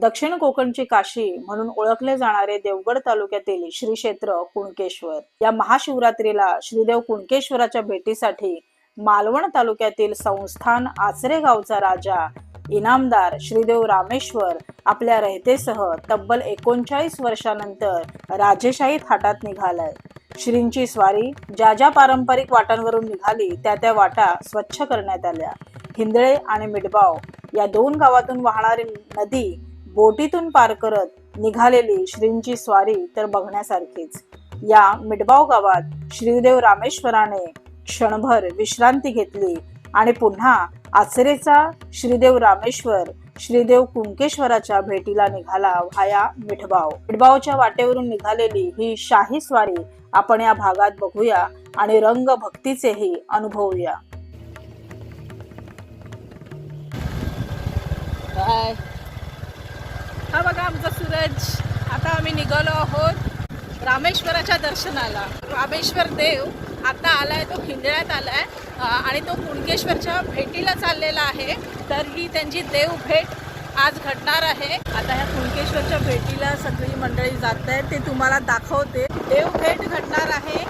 दक्षिण कोकणची काशी म्हणून ओळखले जाणारे देवगड तालुक्यातील श्री क्षेत्र कुणकेश्वर. या महाशिवरात्रीला श्रीदेव कुणकेश्वराच्या भेटीसाठी मालवण तालुक्यातील संस्थान आचरे गावचा राजा इनामदार श्रीदेव रामेश्वर आपल्या रहतेसह तब्बल एकोणचाळीस वर्षानंतर राजेशाही थाटात निघालाय. श्रींची स्वारी ज्या ज्या पारंपरिक वाटांवरून निघाली त्या त्या वाटा स्वच्छ करण्यात आल्या. हिंदळे आणि मिडबाव या दोन गावातून वाहणारी नदी बोटीतून पार करत निघालेली श्रींची स्वारी तर बघण्यासारखीच. या मिडबाव गावात श्रीदेव रामेश्वराने क्षणभर विश्रांती घेतली आणि पुन्हा आचरेचा श्रीदेव रामेश्वर श्रीदेव कुंकेश्वराच्या भेटीला निघाला व्हाया मिठबाव. मिठबावच्या वाटेवरून निघालेली ही शाही स्वारी आपण या भागात बघूया आणि रंग भक्तीचेही अनुभवूया हा बघा आमचा सूरज. आता आम्ही निघालो आहोत रामेश्वराच्या दर्शनाला. रामेश्वर देव आता आलाय तो हिंदळ्यात आलाय आहे आणि तो कुणकेश्वरच्या भेटीला चाललेला आहे. तर ही त्यांची देव भेट आज घडणार आहे. आता ह्या कुणकेश्वरच्या भेटीला सगळी मंडळी जात आहेत ते तुम्हाला दाखवते. देव भेट घडणार आहे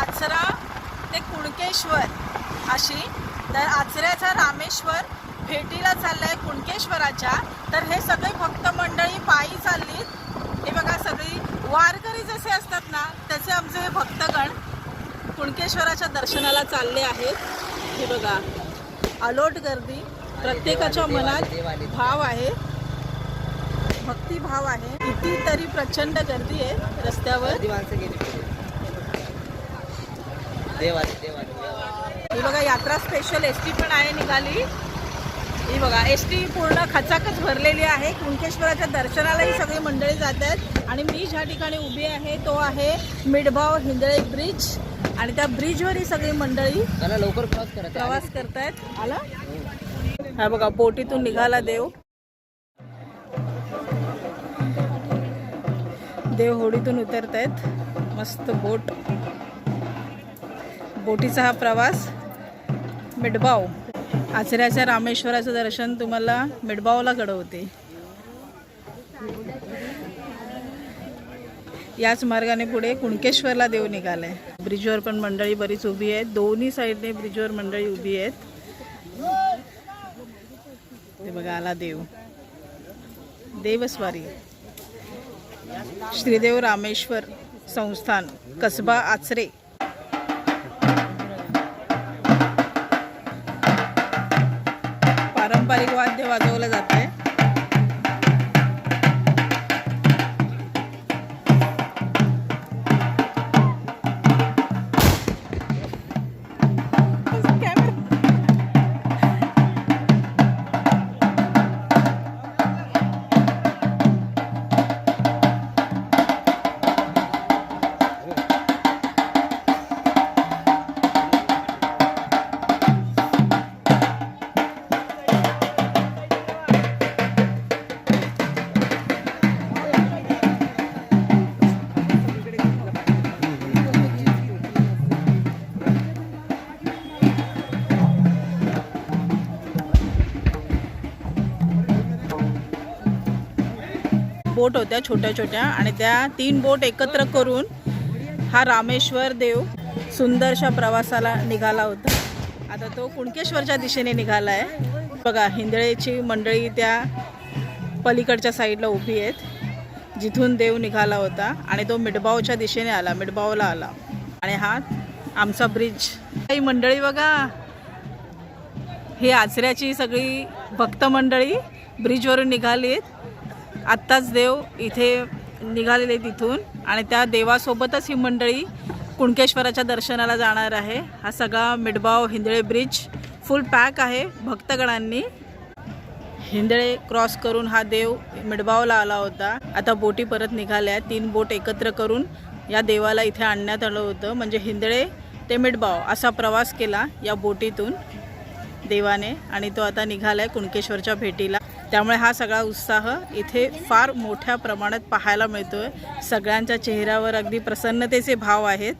आचरा ते कुणकेश्वर अशी. तर आचऱ्याचा रामेश्वर भेटीला चाललाय कुणकेश्वराच्या. तर हे सगळे भक्त मंडळी पायी चाललीत. हे बघा सगळी वारकरी जसे असतात ना तसे आमचे हे भक्तगण कुणकेश्वराच्या दर्शनाला चालले आहेत. हे बघा अलोट गर्दी. प्रत्येकाच्या मनात भाव आहे. भक्तिभाव आहे. कितीतरी प्रचंड गर्दी आहे रस्त्यावर. ही बघा यात्रा स्पेशल एस टी पण आहे निघाली. ही बघा एस टी पूर्ण खचाखच भरलेली आहे. कुणकेश्वराच्या दर्शनालाही सगळी मंडळी जात आहेत. आणि मी ज्या ठिकाणी उभी आहे तो आहे मिडभाव हिंदळे ब्रिज. आणि त्या ब्रिजवर ही सगळी मंडळी लवकर क्रॉस करा प्रवास करतायत. आला? हा बघा बोटीतून निघाला देव. देव होडीतून उतरतायत. मस्त बोट. बोटीचा हा प्रवास. मिडबाव आचऱ्याच्या रामेश्वराचं दर्शन तुम्हाला मिडबावला घडवते. याच मार्गाने पुढे कुणकेश्वरला देव निघालाय. ब्रिजवर पण मंडळी बरीच उभी आहेत. दोन्ही साईडने ब्रिजवर मंडळी उभी आहेत. ते बघा आला देव. देवस्वारी. श्रीदेव रामेश्वर संस्थान कसबा आचरे. पारंपरिक वाद्य वाजवलं जात आहे बोट होत्या छोट्या छोट्या. आणि त्या तीन बोट एकत्र करून हा रामेश्वर देव सुंदरशा प्रवासाला निघाला होता. आता तो कुणकेश्वरच्या दिशेने निघाला आहे. बघा हिंदळेची मंडळी त्या पलीकडच्या साईडला उभी आहेत. जिथून देव निघाला होता आणि तो मिडबावच्या दिशेने आला मिडबावला आला. आणि हा आमचा ब्रिज. काही मंडळी बघा. ही आचऱ्याची सगळी भक्त मंडळी ब्रिजवरून निघाली आहेत आत्ताच देव इथे निघालेले तिथून आणि त्या देवासोबतच ही मंडळी कुणकेश्वराच्या दर्शनाला जाणार आहे. हा सगळा मिडबाव हिंदळे ब्रिज फुल पॅक आहे भक्तगणांनी. हिंदळे क्रॉस करून हा देव मिडबावला आला होता. आता बोटी परत निघाल्या. तीन बोट एकत्र करून या देवाला इथे आणण्यात आलं होतं. म्हणजे हिंदळे ते मिडबाव असा प्रवास केला या बोटीतून. देवाने आणि तो आता निघालाय कुणकेश्वरच्या भेटीला. त्यामुळे हा सगळा उत्साह इथे फार मोठ्या प्रमाणात पाहायला मिळतोय. सगळ्यांच्या चेहऱ्यावर अगदी प्रसन्नतेचे भाव आहेत.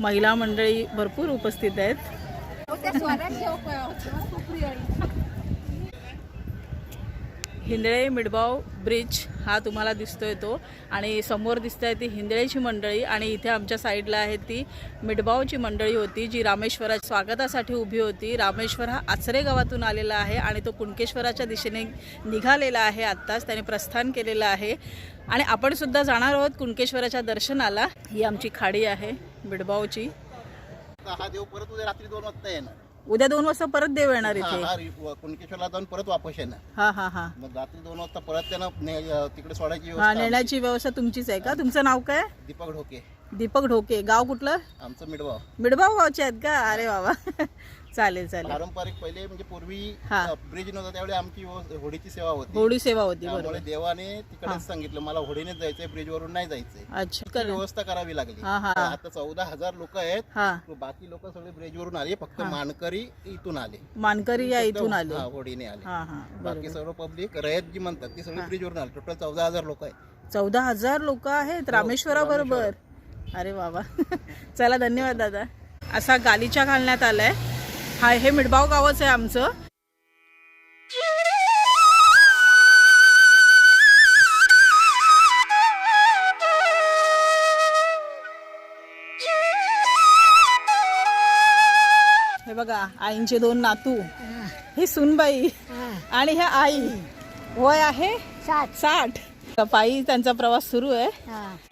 महिला मंडळी भरपूर उपस्थित आहेत. हिंदळे मिडबाव ब्रिज हा तुम्हाला दिसतोय तो. आणि समोर दिसत आहे ती हिंदळेची मंडळी आणि इथे आमच्या साईडला आहे ती मिडबावची मंडळी होती जी रामेश्वराच्या स्वागतासाठी उभी होती. रामेश्वर हा आचरे गावातून आलेला आहे आणि तो कुणकेश्वराच्या दिशेने निघालेला आहे आत्ताच त्याने प्रस्थान केलेलं आहे. आणि आपण सुद्धा जाणार आहोत कुणकेश्वराच्या दर्शनाला. ही आमची खाडी आहे मिडबावची. हा देव परत उद्या रात्री दोन वाजता येणार. उद्या दोन वाजता परत देव येणार इथे. हा रि- कुणकेश्वरला जाऊन परत वापस येणार. हा हा हा. मग रात्री दोन वाजता परत त्यांना ने- अं, तिकडे सोडायची हा व्यवस्था नेण्याची व्यवस्था तुमचीच आहे का? तुमचं नाव काय. दीपक ढोके. दीपक ढोके. गाव कुठलं? आमचं मिडवाव मिडबाव गावचे आहेत का? अरे बाबा. चालेल चालेल. पारंपरिक पहिले म्हणजे पूर्वी हा. ब्रिज नव्हता त्यावेळी आमची व्यव- होडीची सेवा होती. होळी सेवा होती त्यामुळे देवाने तिकडेच सांगितलं मला होडीने जायचंय ब्रिज वरून नाही जायचंय. अच्छा. ती कर व्यवस्था करावी लागली. हा, हा. आता चौदा हजार लोक आहेत. हा. बाकी लोक सगळे ब्रिज वरून आले फक्त मानकरी इथून आले. मानकरी या इथून आले. हा होडीने आले. हा हा. बाकी बरोबर. सर्व पब्लिक रयत जी म्हणतात ती सगळी ब्रिज वरून आले. टोटल चौदा हजार लोक आहेत. चौदा हजार लोक आहेत रामेश्वरा बरोबर अरे बाबा चला धन्यवाद दादा. असा गालीचा घालण्यात आलाय. हा हे मिडबाव गावच आहे आमचं. हे बघा आईंचे दोन नातू. ही. सुनबाई आणि ह्या आई. वय आहे साठ. पायी त्यांचा प्रवास सुरू आहे.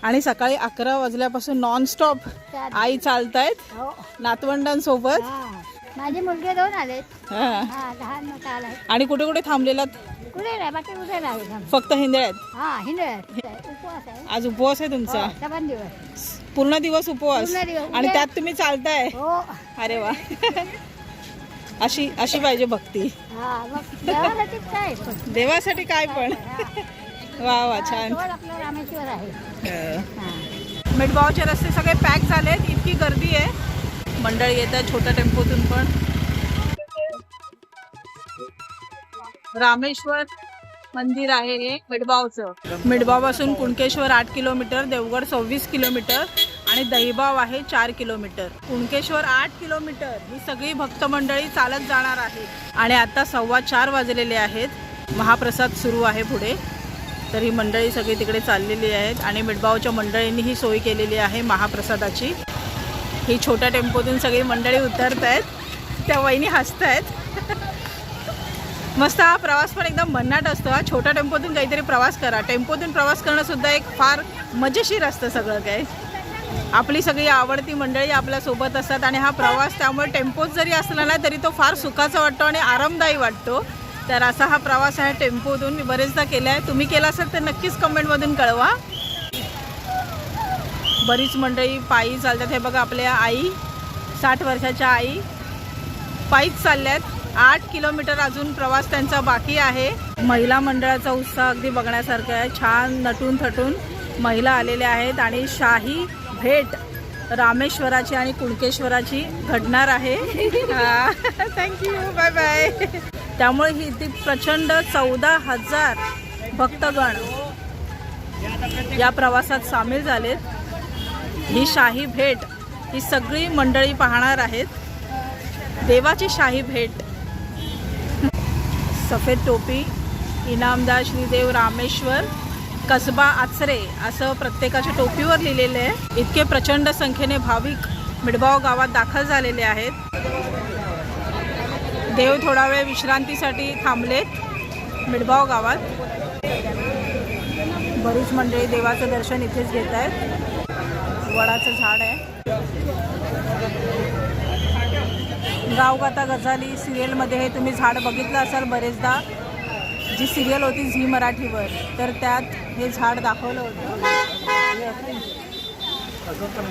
आणि सकाळी अकरा वाजल्यापासून नॉन स्टॉप आई चालतायत हो. नातवंडांसोबत. माझे मुलगे दोन आलाय. आणि कुठे कुठे थांबलेलात? कुठे नाही बाकी कुठे नाही थांब. फक्त हिंदळ्यात? हा आज उपवास आहे तुमचा? हो, पूर्ण दिवस उपवास. आणि त्यात तुम्ही चालताय? हो. अरे वा. अशी अशी पाहिजे भक्ती. देवासाठी काय पण. वा वा छान. जवळ आपलं रामेश्वर आहे. हा. मिठगावचे रस्ते सगळे पॅक झालेत इतकी गर्दी आहे. मंडळी येत आहे छोट्या टेम्पोतून पण. रामेश्वर मंदिर आहे हे मिडबावचं मिडबावपासून कुणकेश्वर आठ किलोमीटर देवगड सव्वीस किलोमीटर आणि दहिबाव आहे चार किलोमीटर. कुणकेश्वर आठ किलोमीटर ही सगळी भक्त मंडळी चालत जाणार आहे आणि आता सव्वा चार वाजलेले आहेत. महाप्रसाद सुरू आहे पुढे. तर ही मंडळी सगळी तिकडे चाललेली आहेत आणि मिडबावच्या मंडळींनी ही सोय केलेली आहे महाप्रसादाची. ही छोट्या टेम्पोतून सगळी मंडळी उतरत आहेत. त्या वहिनी हसत आहेत. मस्त हा प्रवास पण एकदम भन्नाट असतो हा. छोट्या टेम्पोतून काहीतरी प्रवास करा. टेम्पोतून प्रवास करणंसुद्धा एक फार मजेशीर असतं सगळं काय आपली सगळी आवडती मंडळी आपल्यासोबत असतात आणि हा प्रवास त्यामुळे टेम्पोत जरी असला ना तरी तो फार सुखाचा वाटतो आणि आरामदायी वाटतो. तर असा हा प्रवास आहे टेम्पोतून. मी बरेचदा केला आहे तुम्ही केला असेल तर नक्कीच कमेंटमधून कळवा. बरीच मंडळी पायी चालतात. हे बघा आपल्या आई साठ वर्षाच्या आई. पायीच चालल्यात. आठ किलोमीटर अजून प्रवास त्यांचा बाकी आहे. महिला मंडळाचा उत्साह अगदी बघण्यासारखा आहे. छान नटून थटून महिला आलेल्या आहेत आणि शाही भेट रामेश्वराची आणि कुणकेश्वराची घडणार आहे. थँक्यू बाय बाय त्यामुळे ही ती प्रचंड चौदा हजार भक्तगण या प्रवासात सामील झालेत. ही शाही भेट ही सगळी मंडळी पाहणार आहेत. देवाची शाही भेट. सफेद टोपी इनामदार श्रीदेव रामेश्वर कसबा आचरे असं प्रत्येकाच्या टोपीवर लिहिलेलं आहे. इतके प्रचंड संख्येने भाविक मिडबाव गावात दाखल झालेले आहेत. देव थोडा वेळ विश्रांतीसाठी थांबलेत. मिडबाव गावात. बरीच मंडळी देवाचं दर्शन इथेच घेत आहेत. वडाचं झाड आहे. गावगाता गझाली सिरियलमध्ये हे तुम्ही झाड बघितलं असाल बरेचदा. जी सिरियल होती झी मराठीवर तर त्यात हे झाड दाखवलं होतं.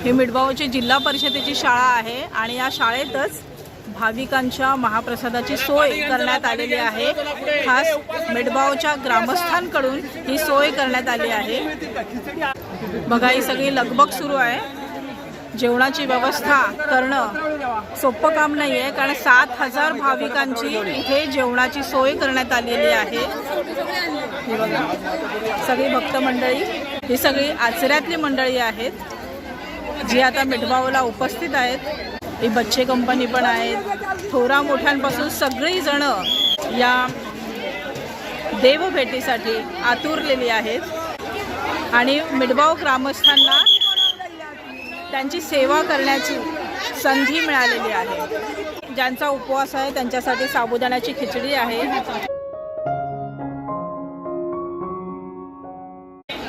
ही मिडबावची जिल्हा परिषदेची शाळा आहे आणि या शाळेतच भाविकांच्या महाप्रसादाची सोय करण्यात आलेली आहे. खास मिडबावच्या ग्रामस्थांकडून ही सोय करण्यात आली आहे. बघा ही सगळी लगबग सुरू आहे. जेवणाची व्यवस्था करणं सोपं काम नाही आहे कारण सात हजार भाविकांची इथे जेवणाची सोय करण्यात आलेली आहे. सगळी भक्त मंडळी ही सगळी आचऱ्यातली मंडळी आहेत जी आता मिठबावला उपस्थित आहेत. ही बच्चे कंपनी पण आहेत. थोरा मोठ्यांपासून सगळीजणं या देवभेटीसाठी आतुरलेली आहेत. आणि मिडबाव ग्रामस्थांना त्यांची सेवा करण्याची संधी मिळालेली आहे. ज्यांचा उपवास आहे त्यांच्यासाठी साबुदाण्याची खिचडी आहे.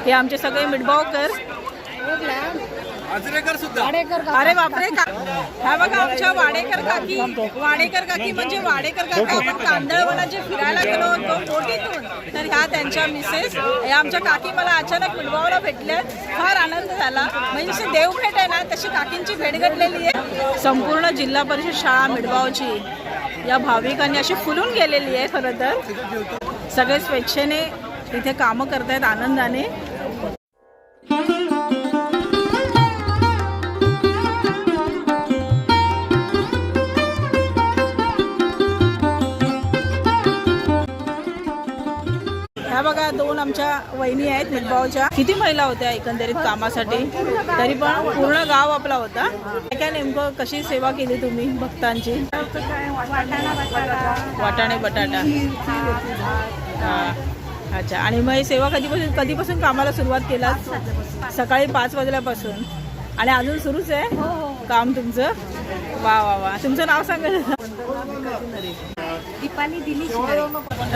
हे आमचे सगळे मिडबावकर अरे बापरे का हा बघा आमच्या वाडेकर काकी वाडेकर काकी म्हणजे वाडेकर काका आपण कांदळवनात जे फिरायला गेलो होतो बोटीतून तर ह्या त्यांच्या मिसेस या आमच्या काकी मला अचानक मिडबावला भेटल्या फार आनंद झाला. म्हणजे जशी देवभेट आहे ना तशी काकींची भेट घडलेली आहे. संपूर्ण जिल्हा परिषद शाळा मिडबावची या भाविकांनी अशी फुलून गेलेली आहे खरं तर. सगळे स्वेच्छेने इथे कामं करतायत आनंदाने. बघा दोन आमच्या वहिनी आहेत मिठबावच्या किती महिला होत्या एकंदरीत कामासाठी? तरी पण पूर्ण गाव आपला होता. काय नेमकं कशी सेवा केली तुम्ही भक्तांची? वाटाणे बटाटा. हा अच्छा. आणि मग ही सेवा कधीपासून कधीपासून कामाला सुरुवात केला सकाळी पाच वाजल्यापासून. आणि अजून सुरूच आहे? काम तुमचं? वा वा वा. तुमचं नाव सांगा. दीपाली दिली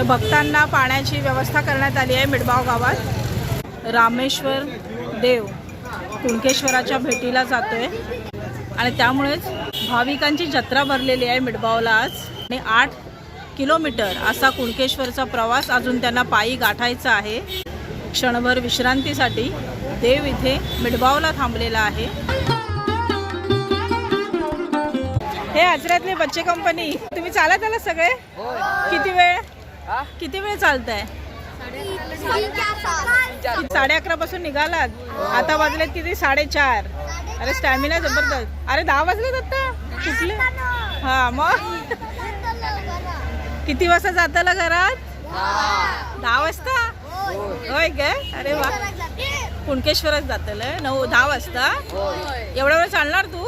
भक्तांना पाण्याची व्यवस्था करण्यात आली आहे मिडबाव गावात. रामेश्वर देव कुणकेश्वराच्या भेटीला जातोय. आणि त्यामुळेच भाविकांची जत्रा भरलेली आहे मिडबावला आज. आणि आठ किलोमीटर असा कुणकेश्वरचा प्रवास अजून त्यांना पायी गाठायचा आहे. क्षणभर विश्रांतीसाठी देव इथे मिडबावला थांबलेला आहे. हे आजऱ्यातले बच्चे कंपनी चालत आला सगळे? किती वेळ? किती वेळ चालताय? साडे अकरा पासून निघालात. आता वाजलेत किती? साडेचार. अरे स्टॅमिना जबरदस्त. अरे दहा वाजलेत आता. कुठले? हा मग? किती वाजता जाताला घरात? दहा. वाजता? होय काय अरे वा. कुणकेश्वरच जातल नऊ दहा वाजता. एवढा वेळ चालणार तू?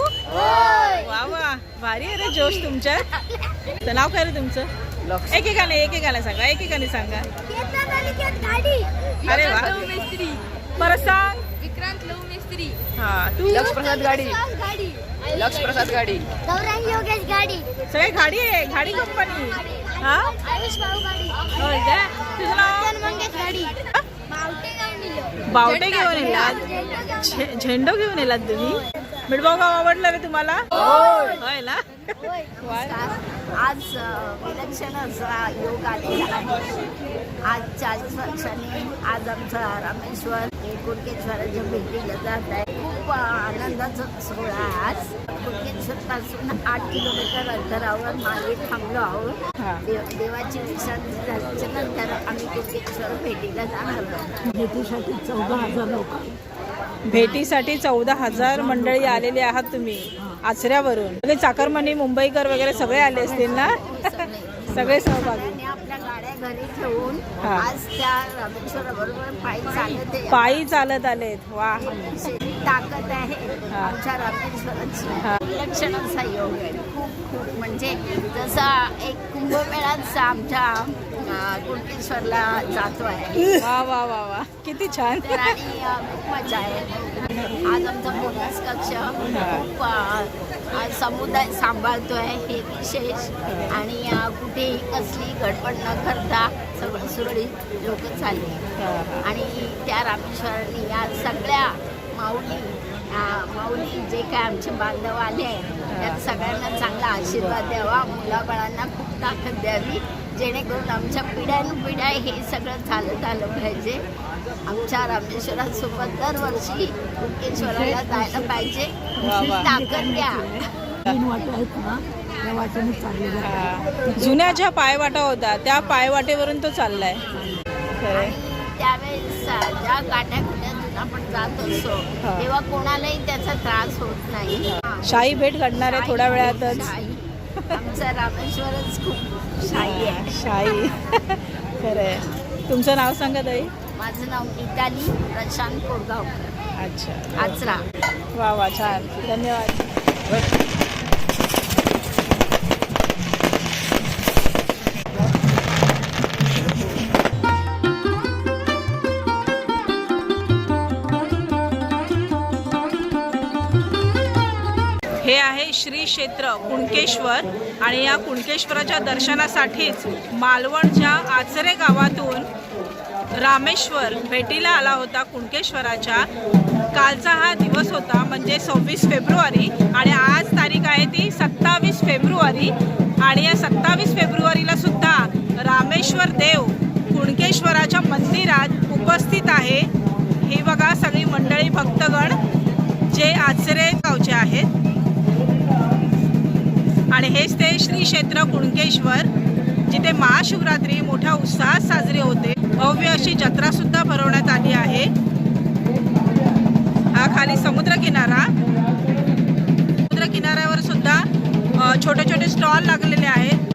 वा वा. भारी आहे रे जोश तुमच्यात. तर नाव काय रे तुमचं? एकेकाने एकेकाने सांगा एकेकाने सांगा. अरे वा. परत सांग. विक्रांत लव मिस्त्री. हा तू? लक्ष प्रसाद गाडी. लक्ष प्रसाद गाडी. गौरांग योगेश गाडी. सगळी गाडी आहे गाडी कंपनी हा? आयुष भाऊ गाडी. होय काय तुझं नाव? मंगेश गाडी. बावटे घेऊन येलात? झेंडो घेऊन येलात तुम्ही? मिडबाव गाव आवडलं रे तुम्हाला? होय. ना? आज असा योग आलेला आहे आज चाळीस वर्षांनी आज आमचा रामेश्वर कुणकेश्वराच्या भेटीला जात आहे. खूप आनंदाचा सोहळा आज. पासून आठ किलोमीटर अंतरावर मागे थांबलो आहोत. देव- देवाची झाल्याच्यानंतर आम्ही भेटीला जाणार आहोत. भेटीसाठी चौदा हजार मंडळी आलेली आहात तुम्ही. आचऱ्यावरून. सगळे चाकरमानी मुंबईकर वगैरे सगळे आले असतील ना? सगळे सहभागी. घरी ठेवून हा. आज त्या रामेश्वराबरोबर पायी चालत आहे. पायी चालत आलेत वा ताकद आहे हा. आमच्या रामेश्वराची हा. असा योग आहे खूप खूप म्हणजे जसा एक कुंभमेळाच आमच्या अं, कुणकेश्वरला जातो आहे. वा वा वा वा. किती छान. तर आणि खूप मजा आहे. आज आमचा पोलीस कक्ष खूप समुदाय सांभाळतोय हे विशेष. आणि कुठेही कसली गडबड न करता सगळं सुरळीत लोक चालले. आणि त्या रामेश्वरांनी या सगळ्या माऊली माऊली जे काय आमचे बांधव आले आहेत त्या सगळ्यांना चांगला आशीर्वाद द्यावा. मुलाबाळांना खूप ताकद द्यावी. जेणेकरून आमच्या पिढ्यानुपिढ्या हे सगळं चालत आलं पाहिजे आमच्या रामेश्वरासोबत दरवर्षी कुणकेश्वराला जायला पाहिजे. ताकद द्या हा. जुन्या ज्या पायवाटा होत्या त्या पायवाटेवरून तो चाललाय त्यावेळेस ज्या गाड्या गुड्यातून आपण जात असतो. तेव्हा कोणालाही त्याचा त्रास होत नाही शाही भेट घडणार आहे थोड्या वेळातच. आमचा रामेश्वरच खूप शाही आहे. शाही. खरंय. तुमचं नाव सांगा ताई. माझं नाव गीताली प्रशांत कोरगावकर अच्छा. आचरा. वा वा छान. धन्यवाद. श्री क्षेत्र कुणकेश्वर आणि या कुणकेश्वराच्या दर्शनासाठीच मालवणच्या आचरे गावातून रामेश्वर भेटीला आला होता कुणकेश्वराच्या. कालचा हा दिवस होता म्हणजे सव्वीस फेब्रुवारी आणि आज तारीख आहे ती सत्तावीस फेब्रुवारी. आणि या सत्तावीस फेब्रुवारीला सुद्धा रामेश्वर देव कुणकेश्वराच्या मंदिरात उपस्थित आहे. ही बघा सगळी मंडळी भक्तगण जे आचरे गावचे आहेत. आणि हेच ते श्री क्षेत्र कुणकेश्वर जिथे महाशिवरात्री मोठ्या उत्साहात साजरी होते. भव्य अशी जत्रा सुद्धा भरवण्यात आली आहे. हा खाली समुद्र किनारा समुद्र किनाऱ्यावर सुद्धा छोटे छोटे स्टॉल लागलेले आहेत.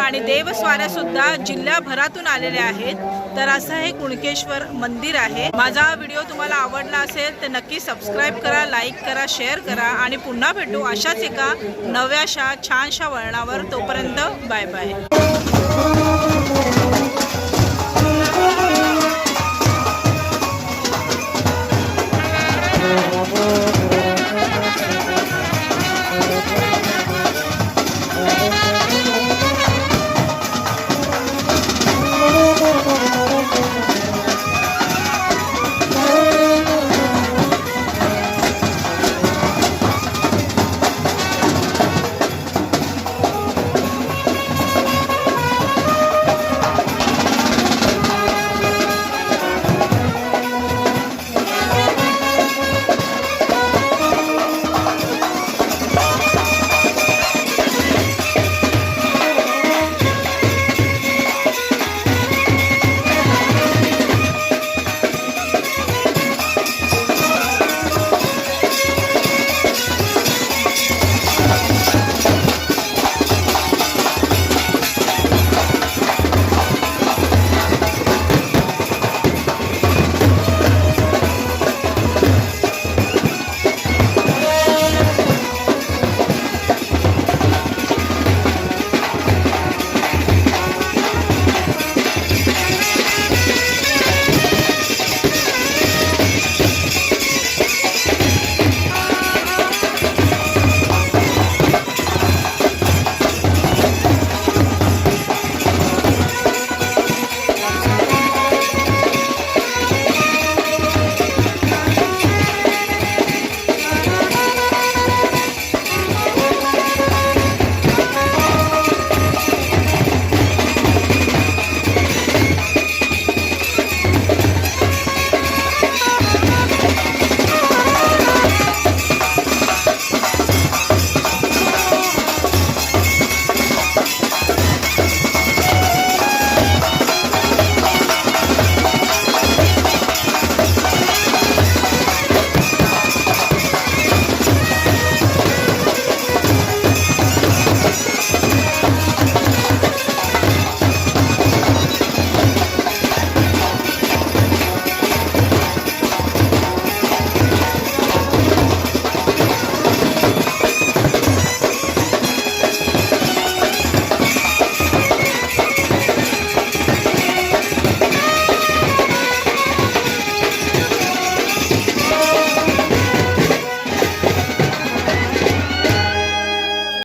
आणि देवस्वाऱ्या सुद्धा जिल्ह्याभरातून आलेल्या आहेत. तर असं हे कुणकेश्वर मंदिर आहे. माझा व्हिडिओ तुम्हाला आवडला असेल तर नक्की सबस्क्राईब करा लाईक करा शेअर करा आणि पुन्हा भेटू अशाच एका नव्याशा छानशा वळणावर. तोपर्यंत बाय बाय